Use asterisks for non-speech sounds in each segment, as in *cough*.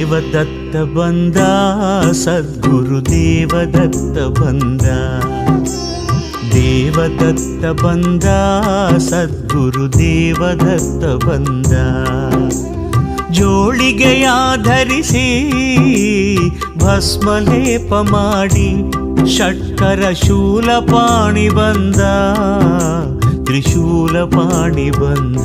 ದೇವದತ್ತ ಬಂದ, ಸದ್ಗುರು ದೇವದತ್ತ ಬಂದ. ದೇವದತ್ತ ಬಂದ, ಸದ್ಗುರು ದೇವದತ್ತ ಬಂದ. ಜೋಳಿಗೆಯ ಧರಿಸಿ ಭಸ್ಮಲೇಪ ಮಾಡಿ, ಷಟ್ಕರ ಶೂಲಪಾಣಿ ಬಂದ, ತ್ರಿಶೂಲಪಾಣಿ ಬಂದ.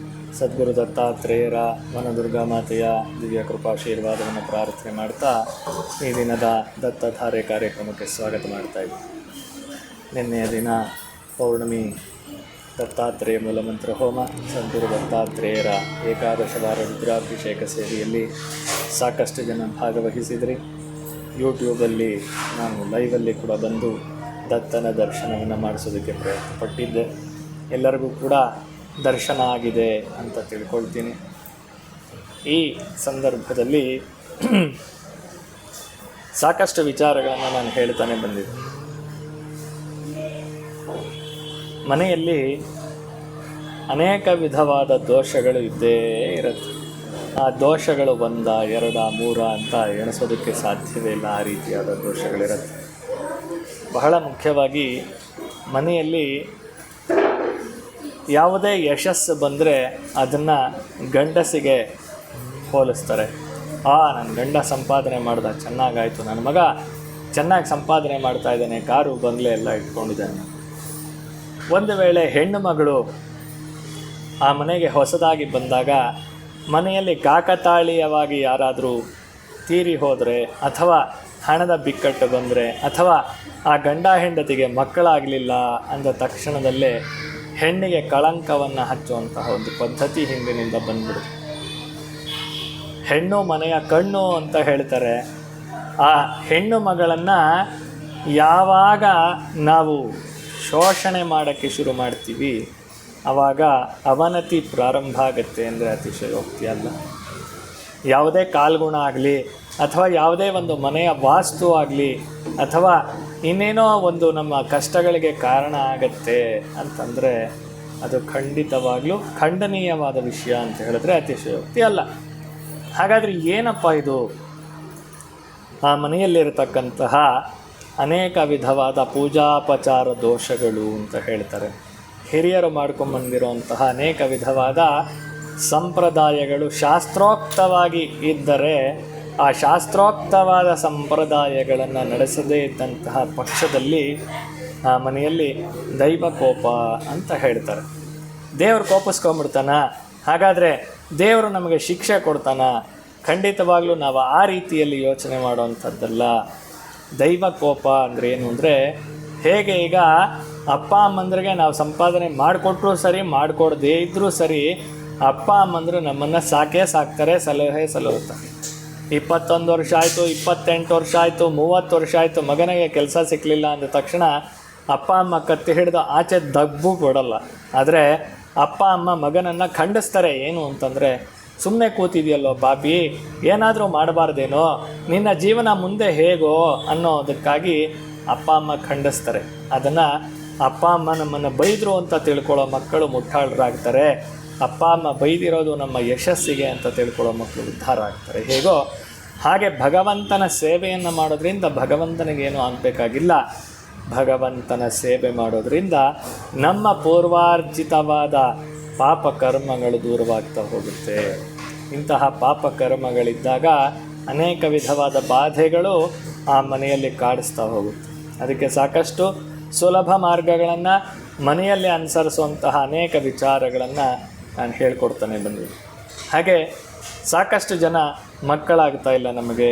ಸದ್ಗುರು ದತ್ತಾತ್ರೇಯರ ವನದುರ್ಗಾ ಮಾತೆಯ ದಿವ್ಯ ಕೃಪಾಶೀರ್ವಾದವನ್ನು ಪ್ರಾರ್ಥನೆ ಮಾಡ್ತಾ ಈ ದಿನದ ದತ್ತಧಾರೆ ಕಾರ್ಯಕ್ರಮಕ್ಕೆ ಸ್ವಾಗತ ಮಾಡ್ತಾ ಇದ್ದೀವಿ ನಿನ್ನೆಯ ದಿನ ಪೌರ್ಣಮಿ ದತ್ತಾತ್ರೇಯ ಮೂಲಮಂತ್ರ ಹೋಮ. ಸದ್ಗುರು ದತ್ತಾತ್ರೇಯರ ಏಕಾದಶ ವಾರ ರುದ್ರಾಭಿಷೇಕ ಸೇವೆಯಲ್ಲಿ ಸಾಕಷ್ಟು ಜನ ಭಾಗವಹಿಸಿದ್ರಿ. ಯೂಟ್ಯೂಬಲ್ಲಿ ನಾನು ಲೈವಲ್ಲಿ ಕೂಡ ಬಂದು ದತ್ತನ ದರ್ಶನವನ್ನು ಮಾಡಿಸೋದಕ್ಕೆ ಪ್ರಯತ್ನ ಪಟ್ಟಿದ್ದೆ ಎಲ್ಲರಿಗೂ ಕೂಡ ದರ್ಶನ ಆಗಿದೆ ಅಂತ ತಿಳ್ಕೊಳ್ತೀನಿ. ಈ ಸಂದರ್ಭದಲ್ಲಿ *clears throat* ಸಾಕಷ್ಟು ವಿಚಾರಗಳನ್ನು ನಾನು ಹೇಳ್ತಾನೆ ಬಂದಿದ್ದೆ. ಮನೆಯಲ್ಲಿ ಅನೇಕ ವಿಧವಾದ ದೋಷಗಳು ಇದ್ದೇ ಇರುತ್ತೆ. ಆ ದೋಷಗಳು ಒಂದ, ಎರಡ, ಮೂರ ಅಂತ ಎಣಿಸೋದಕ್ಕೆ ಸಾಧ್ಯವೇ ಇಲ್ಲ. ಆ ರೀತಿಯಾದ ದೋಷಗಳಿರುತ್ತೆ. ಬಹಳ ಮುಖ್ಯವಾಗಿ ಮನೆಯಲ್ಲಿ ಯಾವುದೇ ಯಶಸ್ಸು ಬಂದರೆ ಅದನ್ನು ಗಂಡಸಿಗೆ ಹೋಲಿಸ್ತಾರೆ. ಆ ನನ್ನ ಗಂಡ ಸಂಪಾದನೆ ಮಾಡ್ದ, ಚೆನ್ನಾಗಾಯಿತು. ನನ್ನ ಮಗ ಚೆನ್ನಾಗಿ ಸಂಪಾದನೆ ಮಾಡ್ತಾ ಇದ್ದಾನೆ. ಕಾರು, ಬಂಗ್ಲೆ ಎಲ್ಲ ಇಟ್ಕೊಂಡಿದ್ದಾನೆ. ಒಂದು ವೇಳೆ ಹೆಣ್ಣು ಮಗಳು ಆ ಮನೆಗೆ ಹೊಸದಾಗಿ ಬಂದಾಗ ಮನೆಯಲ್ಲಿ ಕಾಕತಾಳೀಯವಾಗಿ ಯಾರಾದರೂ ತೀರಿ ಹೋದರೆ ಅಥವಾ ಹಣದ ಬಿಕ್ಕಟ್ಟು ಬಂದರೆ ಅಥವಾ ಆ ಗಂಡ ಹೆಂಡತಿಗೆ ಮಕ್ಕಳಾಗಲಿಲ್ಲ ಅಂದ ತಕ್ಷಣದಲ್ಲೇ ಹೆಣ್ಣಿಗೆ ಕಳಂಕವನ್ನು ಹಚ್ಚುವಂತಹ ಒಂದು ಪದ್ಧತಿ ಹಿಂದಿನಿಂದ ಬಂದ್ಬಿಡುತ್ತೆ. ಹೆಣ್ಣು ಮನೆಯ ಕಣ್ಣು ಅಂತ ಹೇಳ್ತಾರೆ. ಆ ಹೆಣ್ಣು ಮಗಳನ್ನು ಯಾವಾಗ ನಾವು ಶೋಷಣೆ ಮಾಡೋಕ್ಕೆ ಶುರು ಮಾಡ್ತೀವಿ ಆವಾಗ ಅವನತಿ ಪ್ರಾರಂಭ ಆಗುತ್ತೆ ಅಂದರೆ ಅತಿಶಯೋಕ್ತಿ ಅಲ್ಲ. ಯಾವುದೇ ಕಾಲ್ಗುಣ ಆಗಲಿ ಅಥವಾ ಯಾವುದೇ ಒಂದು ಮನೆಯ ವಾಸ್ತು ಆಗಲಿ, ಅಥವಾ ಇನ್ನೇನೋ ಒಂದು ನಮ್ಮ ಕಷ್ಟಗಳಿಗೆ ಕಾರಣ ಆಗತ್ತೆ ಅಂತಂದರೆ ಅದು ಖಂಡಿತವಾಗಲೂ ಖಂಡನೀಯವಾದ ವಿಷಯ ಅಂತ ಹೇಳಿದ್ರೆ ಅತಿಶಯೋಕ್ತಿ ಅಲ್ಲ. ಹಾಗಾದರೆ ಏನಪ್ಪ ಇದು? ಆ ಮನೆಯಲ್ಲಿರತಕ್ಕಂತಹ ಅನೇಕ ವಿಧವಾದ ಪೂಜಾಪಚಾರ ದೋಷಗಳು ಅಂತ ಹೇಳ್ತಾರೆ. ಹಿರಿಯರು ಮಾಡ್ಕೊಂಬಂದಿರುವಂತಹ ಅನೇಕ ವಿಧವಾದ ಸಂಪ್ರದಾಯಗಳು ಶಾಸ್ತ್ರೋಕ್ತವಾಗಿ ಇದ್ದರೆ ಆ ಶಾಸ್ತ್ರೋಕ್ತವಾದ ಸಂಪ್ರದಾಯಗಳನ್ನು ನಡೆಸದೇ ಇದ್ದಂತಹ ಪಕ್ಷದಲ್ಲಿ ಆ ಮನೆಯಲ್ಲಿ ದೈವ ಕೋಪ ಅಂತ ಹೇಳ್ತಾರೆ. ದೇವರು ಕೋಪಿಸ್ಕೊಂಬಿಡ್ತಾನ ಹಾಗಾದರೆ ದೇವರು ನಮಗೆ ಶಿಕ್ಷೆ ಕೊಡ್ತಾನ? ಖಂಡಿತವಾಗ್ಲೂ ನಾವು ಆ ರೀತಿಯಲ್ಲಿ ಯೋಚನೆ ಮಾಡುವಂಥದ್ದಲ್ಲ. ದೈವ ಕೋಪ ಅಂದರೆ ಏನು ಅಂದರೆ ಹೇಗೆ ಈಗ ಅಪ್ಪ ಅಮ್ಮಂದ್ರಿಗೆ ನಾವು ಸಂಪಾದನೆ ಮಾಡಿಕೊಟ್ರೂ ಸರಿ, ಮಾಡಿಕೊಡದೇ ಇದ್ದರೂ ಸರಿ, ಅಪ್ಪ ಅಮ್ಮಂದರು ನಮ್ಮನ್ನು ಸಾಕೇ ಸಾಕ್ತಾರೆ, ಸಲಹೆ ಸಲಹುತ್ತಾರೆ ಇಪ್ಪತ್ತೊಂದು ವರ್ಷ ಆಯಿತು, ಇಪ್ಪತ್ತೆಂಟು ವರ್ಷ ಆಯಿತು, ಮೂವತ್ತು ವರ್ಷ ಆಯಿತು, ಮಗನಿಗೆ ಕೆಲಸ ಸಿಕ್ಕಲಿಲ್ಲ ಅಂದ ತಕ್ಷಣ ಅಪ್ಪ, ಅಮ್ಮ ಕತ್ತಿ ಹಿಡಿದು ಆಚೆ ದಗ್ಬು ಕೊಡಲ್ಲ. ಆದರೆ ಅಪ್ಪ, ಅಮ್ಮ ಮಗನನ್ನು ಖಂಡಿಸ್ತಾರೆ. ಏನು ಅಂತಂದರೆ ಸುಮ್ಮನೆ ಕೂತಿದೆಯಲ್ಲೋ ಬಾಬಿ, ಏನಾದರೂ ಮಾಡಬಾರ್ದೇನೋ, ನಿನ್ನ ಜೀವನ ಮುಂದೆ ಹೇಗೋ ಅನ್ನೋದಕ್ಕಾಗಿ ಅಪ್ಪ, ಅಮ್ಮ ಖಂಡಿಸ್ತಾರೆ. ಅದನ್ನು ಅಪ್ಪ, ಅಮ್ಮ ನಮ್ಮನ್ನು ಬೈದರು ಅಂತ ತಿಳ್ಕೊಳ್ಳೋ ಮಕ್ಕಳು ಮುಟ್ಟಾಳರಾಗ್ತಾರೆ. ಅಪ್ಪ, ಅಮ್ಮ ಬೈದಿರೋದು ನಮ್ಮ ಯಶಸ್ಸಿಗೆ ಅಂತ ತಿಳ್ಕೊಳ್ಳೋ ಮಕ್ಕಳು ಉದ್ಧಾರ ಆಗ್ತಾರೆ. ಹೇಗೋ, ಹಾಗೆ ಭಗವಂತನ ಸೇವೆಯನ್ನು ಮಾಡೋದ್ರಿಂದ ಭಗವಂತನಿಗೇನು ಆಗಬೇಕಾಗಿಲ್ಲ. ಭಗವಂತನ ಸೇವೆ ಮಾಡೋದ್ರಿಂದ ನಮ್ಮ ಪೂರ್ವಾರ್ಜಿತವಾದ ಪಾಪ ಕರ್ಮಗಳು ದೂರವಾಗ್ತಾ ಹೋಗುತ್ತೆ. ಇಂತಹ ಪಾಪ ಕರ್ಮಗಳಿದ್ದಾಗ ಅನೇಕ ವಿಧವಾದ ಬಾಧೆಗಳು ಆ ಮನೆಯಲ್ಲಿ ಕಾಡಿಸ್ತಾ ಹೋಗುತ್ತೆ. ಅದಕ್ಕೆ ಸಾಕಷ್ಟು ಸುಲಭ ಮಾರ್ಗಗಳನ್ನು ಮನೆಯಲ್ಲಿ ಅನುಸರಿಸುವಂತಹ ಅನೇಕ ವಿಚಾರಗಳನ್ನು ನಾನು ಹೇಳ್ಕೊಡ್ತಾನೆ ಬಂದಿದ್ದೆ ಹಾಗೆ ಸಾಕಷ್ಟು ಜನ ಮಕ್ಕಳಾಗ್ತಾ ಇಲ್ಲ ನಮಗೆ.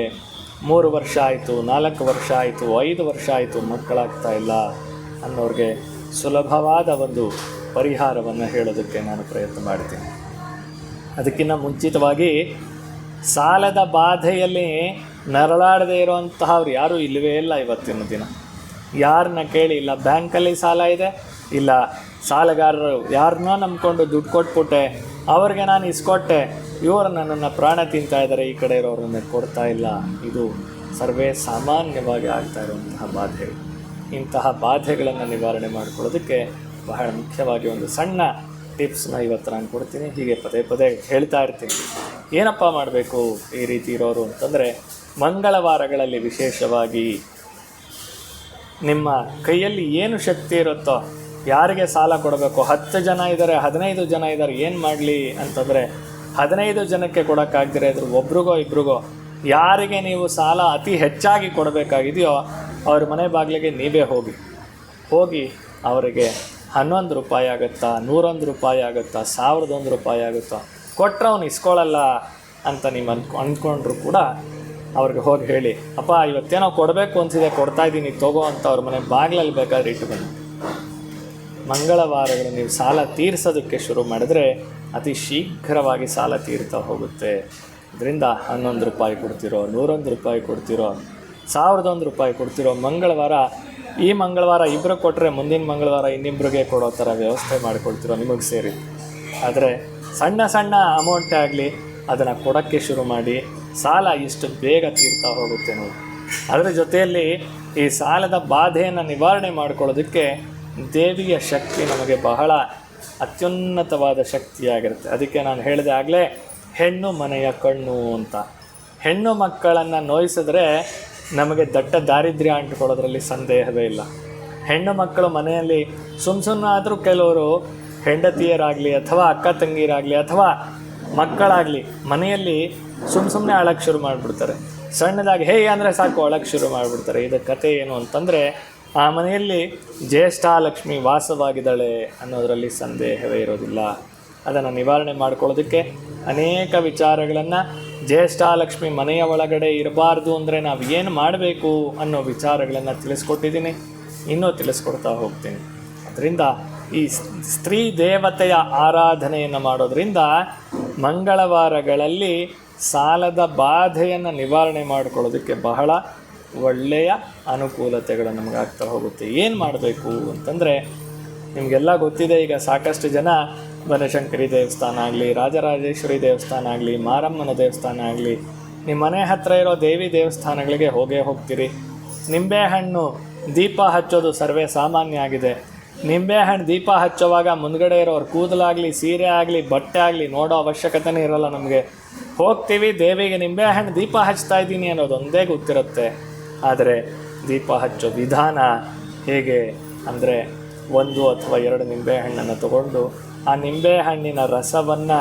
ಮೂರು ವರ್ಷ ಆಯಿತು, ನಾಲ್ಕು ವರ್ಷ ಆಯಿತು, ಐದು ವರ್ಷ ಆಯಿತು ಮಕ್ಕಳಾಗ್ತಾ ಇಲ್ಲ ಅನ್ನೋರಿಗೆ ಸುಲಭವಾದ ಒಂದು ಪರಿಹಾರವನ್ನು ಹೇಳೋದಕ್ಕೆ ನಾನು ಪ್ರಯತ್ನ ಮಾಡ್ತೀನಿ. ಅದಕ್ಕಿಂತ ಮುಂಚಿತವಾಗಿ ಸಾಲದ ಬಾಧೆಯಲ್ಲಿ ನರಳಾಡದೇ ಇರುವಂತಹವ್ರು ಯಾರೂ ಇಲ್ಲವೇ ಇಲ್ಲ ಇವತ್ತಿನ ದಿನ. ಯಾರನ್ನ ಕೇಳಿ, ಇಲ್ಲ ಬ್ಯಾಂಕಲ್ಲಿ ಸಾಲ ಇದೆ, ಇಲ್ಲ ಸಾಲಗಾರರು ಯಾರನ್ನೋ ನಂಬಿಕೊಂಡು ದುಡ್ಡು ಕೊಟ್ಬಿಟ್ಟೆ, ಅವ್ರಿಗೆ ನಾನು ಇಸ್ಕೊಟ್ಟೆ, ಇವರು ನನ್ನನ್ನು ಪ್ರಾಣ ತಿಂತಾ ಇದ್ದಾರೆ, ಈ ಕಡೆ ಇರೋರು ನನಗೆ ಕೊಡ್ತಾ ಇಲ್ಲ. ಇದು ಸರ್ವೇ ಸಾಮಾನ್ಯವಾಗಿ ಆಗ್ತಾ ಇರುವಂತಹ ಬಾಧೆ. ಇಂತಹ ಬಾಧೆಗಳನ್ನು ನಿವಾರಣೆ ಮಾಡಿಕೊಳ್ಳೋದಕ್ಕೆ ಬಹಳ ಮುಖ್ಯವಾಗಿ ಒಂದು ಸಣ್ಣ ಟಿಪ್ಸ್ನ ಇವತ್ತು ನಾನು ಕೊಡ್ತೀನಿ. ಹೀಗೆ ಪದೇ ಪದೇ ಹೇಳ್ತಾ ಇರ್ತೀನಿ. ಏನಪ್ಪ ಮಾಡಬೇಕು ಈ ರೀತಿ ಇರೋರು ಅಂತಂದರೆ, ಮಂಗಳವಾರಗಳಲ್ಲಿ ವಿಶೇಷವಾಗಿ ನಿಮ್ಮ ಕೈಯಲ್ಲಿ ಏನು ಶಕ್ತಿ ಇರುತ್ತೋ ಯಾರಿಗೆ ಸಾಲ ಕೊಡಬೇಕು? ಹತ್ತು ಜನ ಇದ್ದಾರೆ, ಹದಿನೈದು ಜನ ಇದ್ದಾರೆ, ಏನು ಮಾಡಲಿ ಅಂತಂದರೆ ಹದಿನೈದು ಜನಕ್ಕೆ ಕೊಡೋಕ್ಕಾಗದಿರ ಇದ್ರು, ಒಬ್ರಿಗೋ ಇಬ್ರಿಗೋ, ಯಾರಿಗೆ ನೀವು ಸಾಲ ಅತಿ ಹೆಚ್ಚಾಗಿ ಕೊಡಬೇಕಾಗಿದೆಯೋ ಅವ್ರ ಮನೆ ಬಾಗಿಲಿಗೆ ನೀವೇ ಹೋಗಿ. ಹೋಗಿ ಅವರಿಗೆ ಹನ್ನೊಂದು ರೂಪಾಯಿ ಆಗುತ್ತಾ, ನೂರೊಂದು ರೂಪಾಯಿ ಆಗುತ್ತಾ, ಸಾವಿರದ ಒಂದು ರೂಪಾಯಿ ಆಗುತ್ತಾ ಕೊಟ್ಟರೆ ಅವ್ನು ಇಸ್ಕೊಳ್ಳಲ್ಲ ಅಂತ ನೀವು ಅನ್ಕೊ ಅಂದ್ಕೊಂಡ್ರು ಕೂಡ ಅವ್ರಿಗೆ ಹೋಗಿ ಹೇಳಿ, ಅಪ್ಪ, ಇವತ್ತೇನೋ ಕೊಡಬೇಕು ಅನ್ಸಿದೆ, ಕೊಡ್ತಾ ಇದ್ದೀನಿ, ತಗೋ ಅಂತ ಅವ್ರ ಮನೆ ಬಾಗಿಲಲ್ಲಿ ಬೇಕಾದ್ರೆ ಇಟ್ಟು ಬನ್ನಿ ಮಂಗಳವಾರಗಳು ನೀವು ಸಾಲ ತೀರಿಸೋದಕ್ಕೆ ಶುರು ಮಾಡಿದ್ರೆ ಅತಿ ಶೀಘ್ರವಾಗಿ ಸಾಲ ತೀರ್ತಾ ಹೋಗುತ್ತೆ. ಇದರಿಂದ ಹನ್ನೊಂದು ರೂಪಾಯಿ ಕೊಡ್ತಿರೋ, ನೂರೊಂದು ರೂಪಾಯಿ ಕೊಡ್ತಿರೋ ಸಾವಿರದ ಒಂದು ರೂಪಾಯಿ ಕೊಡ್ತಿರೋ ಮಂಗಳವಾರ, ಈ ಮಂಗಳವಾರ ಇಬ್ಬರು ಕೊಟ್ಟರೆ ಮುಂದಿನ ಮಂಗಳವಾರ ಇನ್ನಿಬ್ಬರಿಗೆ ಕೊಡೋ ಥರ ವ್ಯವಸ್ಥೆ ಮಾಡಿಕೊಡ್ತಿರೋ ನಿಮಗೆ ಸೇರಿ. ಆದರೆ ಸಣ್ಣ ಸಣ್ಣ ಅಮೌಂಟೇ ಆಗಲಿ ಅದನ್ನು ಕೊಡೋಕ್ಕೆ ಶುರು ಮಾಡಿ ಸಾಲ ಇಷ್ಟು ಬೇಗ ತೀರ್ತಾ ಹೋಗುತ್ತೆ ನೋಡಿ ಅದರ ಜೊತೆಯಲ್ಲಿ ಈ ಸಾಲದ ಬಾಧೆಯನ್ನು ನಿವಾರಣೆ ಮಾಡ್ಕೊಳ್ಳೋದಕ್ಕೆ ದೇವಿಯ ಶಕ್ತಿ ನಮಗೆ ಬಹಳ ಅತ್ಯುನ್ನತವಾದ ಶಕ್ತಿಯಾಗಿರುತ್ತೆ. ಅದಕ್ಕೆ ನಾನು ಹೇಳಿದೆ ಆಗಲೇ ಹೆಣ್ಣು ಮನೆಯ ಕಣ್ಣು ಅಂತ. ಹೆಣ್ಣು ಮಕ್ಕಳನ್ನು ನೋಯಿಸಿದ್ರೆ ನಮಗೆ ದಟ್ಟ ದಾರಿದ್ರ್ಯ ಅಂಟ್ಕೊಳ್ಳೋದ್ರಲ್ಲಿ ಸಂದೇಹವೇ ಇಲ್ಲ. ಹೆಣ್ಣು ಮಕ್ಕಳು ಮನೆಯಲ್ಲಿ ಸುಮ್ ಸುಮ್ಮನಾದರೂ ಕೆಲವರು ಹೆಂಡತಿಯರಾಗಲಿ ಅಥವಾ ಅಕ್ಕ ತಂಗಿಯರಾಗಲಿ ಅಥವಾ ಮಕ್ಕಳಾಗಲಿ ಮನೆಯಲ್ಲಿ ಸುಮ್ಮ ಸುಮ್ಮನೆ ಅಳಕ್ಕೆ ಶುರು ಮಾಡಿಬಿಡ್ತಾರೆ. ಸಣ್ಣದಾಗಿ ಹೇ ಅಂದರೆ ಸಾಕು ಅಳಕ್ಕೆ ಶುರು ಮಾಡಿಬಿಡ್ತಾರೆ. ಇದು ಕತೆ ಏನು ಅಂತಂದರೆ ಆ ಮನೆಯಲ್ಲಿ ಜ್ಯೇಷ್ಠಾಲಕ್ಷ್ಮಿ ವಾಸವಾಗಿದ್ದಾಳೆ ಅನ್ನೋದರಲ್ಲಿ ಸಂದೇಹವೇ ಇರೋದಿಲ್ಲ. ಅದನ್ನು ನಿವಾರಣೆ ಮಾಡ್ಕೊಳ್ಳೋದಕ್ಕೆ ಅನೇಕ ವಿಚಾರಗಳನ್ನು ಜ್ಯೇಷ್ಠಾಲಕ್ಷ್ಮಿ ಮನೆಯ ಒಳಗಡೆ ಇರಬಾರ್ದು ಅಂದರೆ ನಾವು ಏನು ಮಾಡಬೇಕು ಅನ್ನೋ ವಿಚಾರಗಳನ್ನು ತಿಳಿಸ್ಕೊಟ್ಟಿದ್ದೀನಿ. ಇನ್ನೂ ತಿಳಿಸ್ಕೊಡ್ತಾ ಹೋಗ್ತೀನಿ. ಅದರಿಂದ ಈ ಸ್ತ್ರೀ ದೇವತೆಯ ಆರಾಧನೆಯನ್ನು ಮಾಡೋದರಿಂದ ಮಂಗಳವಾರಗಳಲ್ಲಿ ಸಾಲದ ಬಾಧೆಯನ್ನು ನಿವಾರಣೆ ಮಾಡಿಕೊಳ್ಳೋದಕ್ಕೆ ಬಹಳ ಒಳ್ಳೆಯ ಅನುಕೂಲತೆಗಳು ನಮಗಾಗ್ತಾ ಹೋಗುತ್ತೆ. ಏನು ಮಾಡಬೇಕು ಅಂತಂದರೆ, ನಿಮಗೆಲ್ಲ ಗೊತ್ತಿದೆ, ಈಗ ಸಾಕಷ್ಟು ಜನ ಬನಶಂಕರಿ ದೇವಸ್ಥಾನ ಆಗಲಿ, ರಾಜರಾಜೇಶ್ವರಿ ದೇವಸ್ಥಾನ ಆಗಲಿ, ಮಾರಮ್ಮನ ದೇವಸ್ಥಾನ ಆಗಲಿ ನಿಮ್ಮ ಮನೆ ಹತ್ತಿರ ಇರೋ ದೇವಿ ದೇವಸ್ಥಾನಗಳಿಗೆ ಹೋಗೇ ಹೋಗ್ತೀರಿ. ನಿಂಬೆಹಣ್ಣು ದೀಪ ಹಚ್ಚೋದು ಸರ್ವೇ ಸಾಮಾನ್ಯ ಆಗಿದೆ. ನಿಂಬೆಹಣ್ಣು ದೀಪ ಹಚ್ಚೋವಾಗ ಮುಂದ್ಗಡೆ ಇರೋರು ಕೂದಲಾಗಲಿ ಸೀರೆ ಆಗಲಿ, ಬಟ್ಟೆ ಆಗಲಿ ನೋಡೋ ಅವಶ್ಯಕತೆನೇ ಇರೋಲ್ಲ ನಮಗೆ. ಹೋಗ್ತೀವಿ, ದೇವಿಗೆ ನಿಂಬೆಹಣ್ಣು ದೀಪ ಹಚ್ತಾ ಇದ್ದೀನಿ ಅನ್ನೋದು ಒಂದೇ ಗೊತ್ತಿರುತ್ತೆ. ಆದರೆ ದೀಪ ಹಚ್ಚೋ ವಿಧಾನ ಹೇಗೆ ಅಂದರೆ ಒಂದು ಅಥವಾ ಎರಡು ನಿಂಬೆಹಣ್ಣನ್ನು ತಗೊಂಡು ಆ ನಿಂಬೆಹಣ್ಣಿನ ರಸವನ್ನು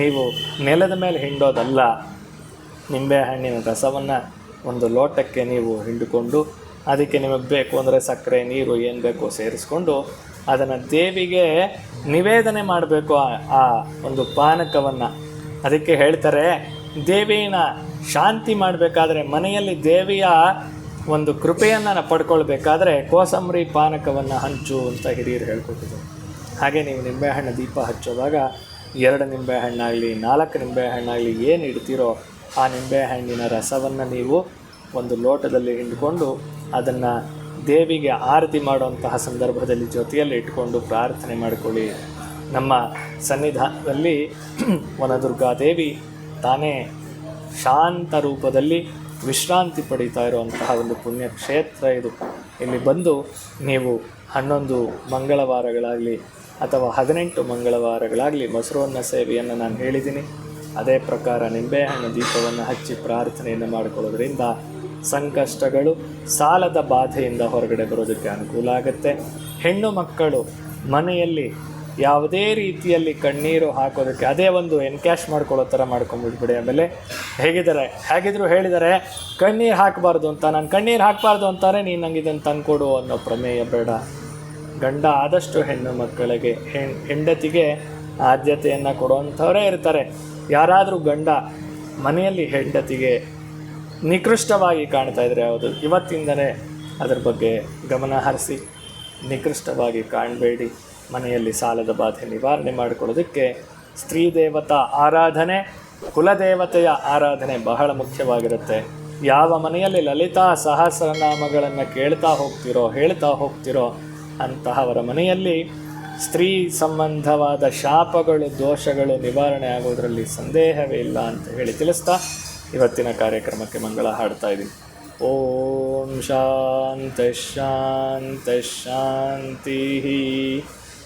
ನೀವು ನೆಲದ ಮೇಲೆ ಹಿಂಡೋದಲ್ಲ ನಿಂಬೆಹಣ್ಣಿನ ರಸವನ್ನು ಒಂದು ಲೋಟಕ್ಕೆ ನೀವು ಹಿಂಡಿಕೊಂಡು ಅದಕ್ಕೆ ನಿಮಗೆ ಬೇಕು ಅಂದರೆ ಸಕ್ಕರೆ, ನೀರು ಏನು ಬೇಕೋ ಸೇರಿಸ್ಕೊಂಡು ಅದನ್ನು ದೇವಿಗೆ ನಿವೇದನೆ ಮಾಡಬೇಕು ಆ ಒಂದು ಪಾನಕವನ್ನು. ಅದಕ್ಕೆ ಹೇಳ್ತಾರೆ, ದೇವಿನ ಶಾಂತಿ ಮಾಡಬೇಕಾದ್ರೆ ಮನೆಯಲ್ಲಿ ದೇವಿಯ ಒಂದು ಕೃಪೆಯನ್ನು ನಾನು ಪಡ್ಕೊಳ್ಬೇಕಾದ್ರೆ ಕೋಸಂಬರಿ ಪಾನಕವನ್ನು ಹಂಚು ಅಂತ ಹಿರಿಯರು ಹೇಳ್ಕೊಟ್ಟಿದ್ದಾರೆ ಹಾಗೆ ನೀವು ನಿಂಬೆಹಣ್ಣು ದೀಪ ಹಚ್ಚೋದಾಗ ಎರಡು ನಿಂಬೆಹಣ್ಣಾಗಲಿ, ನಾಲ್ಕು ನಿಂಬೆಹಣ್ಣಾಗಲಿ ಏನು ಇಡ್ತೀರೋ ಆ ನಿಂಬೆಹಣ್ಣಿನ ರಸವನ್ನು ನೀವು ಒಂದು ಲೋಟದಲ್ಲಿ ಹಿಂಡ್ಕೊಂಡು ಅದನ್ನು ದೇವಿಗೆ ಆರತಿ ಮಾಡುವಂತಹ ಸಂದರ್ಭದಲ್ಲಿ ಜೊತೆಯಲ್ಲಿ ಇಟ್ಕೊಂಡು ಪ್ರಾರ್ಥನೆ ಮಾಡಿಕೊಳ್ಳಿ. ನಮ್ಮ ಸನ್ನಿಧಾನದಲ್ಲಿ *clears throat* ವನದುರ್ಗಾದೇವಿ ತಾನೇ ಶಾಂತ ರೂಪದಲ್ಲಿ ವಿಶ್ರಾಂತಿ ಪಡೀತಾ ಇರುವಂತಹ ಒಂದು ಪುಣ್ಯ ಕ್ಷೇತ್ರ ಇದು. ಇಲ್ಲಿ ಬಂದು ನೀವು ಹನ್ನೊಂದು ಮಂಗಳವಾರಗಳಾಗಲಿ ಅಥವಾ ಹದಿನೆಂಟು ಮಂಗಳವಾರಗಳಾಗಲಿ ಮೊಸರನ್ನ ಸೇವೆಯನ್ನು ನಾನು ಹೇಳಿದ್ದೀನಿ. ಅದೇ ಪ್ರಕಾರ ನಿಂಬೆಹಣ್ಣು ದೀಪವನ್ನು ಹಚ್ಚಿ ಪ್ರಾರ್ಥನೆಯನ್ನು ಮಾಡಿಕೊಳ್ಳೋದ್ರಿಂದ ಸಂಕಷ್ಟಗಳು ಸಾಲದ ಬಾಧೆಯಿಂದ ಹೊರಗಡೆ ಬರೋದಕ್ಕೆ ಅನುಕೂಲ ಆಗುತ್ತೆ. ಹೆಣ್ಣು ಮಕ್ಕಳು ಮನೆಯಲ್ಲಿ ಯಾವುದೇ ರೀತಿಯಲ್ಲಿ ಕಣ್ಣೀರು ಹಾಕೋದಕ್ಕೆ ಅದೇ ಒಂದು ಎನ್ಕ್ಯಾಶ್ ಮಾಡ್ಕೊಳ್ಳೋ ಥರ ಮಾಡ್ಕೊಂಬಿಟ್ಬಿಡಿ ಆಮೇಲೆ ಹೇಗಿದ್ದಾರೆ? ಹೇಗಿದ್ರು ಹೇಳಿದ್ದಾರೆ, ಕಣ್ಣೀರು ಹಾಕಬಾರ್ದು ಅಂತ, ನಾನು ಕಣ್ಣೀರು ಹಾಕಬಾರ್ದು ಅಂತಾರೆ, ನೀನು ನಂಗೆ ಇದನ್ನು ತಂದುಕೊಡು ಅನ್ನೋ ಪ್ರಮೇಯ ಬೇಡ. ಗಂಡ ಆದಷ್ಟು ಹೆಣ್ಣು ಮಕ್ಕಳಿಗೆ ಹೆಂಡತಿಗೆ ಆದ್ಯತೆಯನ್ನು ಕೊಡುವಂಥವರೇ ಇರ್ತಾರೆ. ಯಾರಾದರೂ ಗಂಡ ಮನೆಯಲ್ಲಿ ಹೆಂಡತಿಗೆ ನಿಕೃಷ್ಟವಾಗಿ ಕಾಣ್ತಾ ಇದ್ರೆ ಯಾವುದು ಇವತ್ತಿಂದಲೇ ಅದರ ಬಗ್ಗೆ ಗಮನ ಹರಿಸಿ, ನಿಕೃಷ್ಟವಾಗಿ ಕಾಣಬೇಡಿ. ಮನೆಯಲ್ಲಿ ಸಾಲದ ಬಾಧೆ ನಿವಾರಣೆ ಮಾಡಿಕೊಳ್ಳೋದಕ್ಕೆ ಸ್ತ್ರೀ ದೇವತಾ ಆರಾಧನೆ, ಕುಲದೇವತೆಯ ಆರಾಧನೆ ಬಹಳ ಮುಖ್ಯವಾಗಿರುತ್ತೆ. ಯಾವ ಮನೆಯಲ್ಲಿ ಲಲಿತಾ ಸಹಸ್ರನಾಮಗಳನ್ನು ಕೇಳ್ತಾ ಹೋಗ್ತಿರೋ, ಹೇಳ್ತಾ ಹೋಗ್ತಿರೋ ಅಂತಹವರ ಮನೆಯಲ್ಲಿ ಸ್ತ್ರೀ ಸಂಬಂಧವಾದ ಶಾಪಗಳು, ದೋಷಗಳು ನಿವಾರಣೆ ಆಗೋದರಲ್ಲಿ ಸಂದೇಹವೇ ಇಲ್ಲ ಅಂತ ಹೇಳಿ ತಿಳಿಸ್ತಾ ಇವತ್ತಿನ ಕಾರ್ಯಕ್ರಮಕ್ಕೆ ಮಂಗಳ ಹಾಡ್ತಾ ಇದ್ದೀನಿ. ಓಂ ಶಾಂತ ಶಾಂತ, ಶಾಂತಿ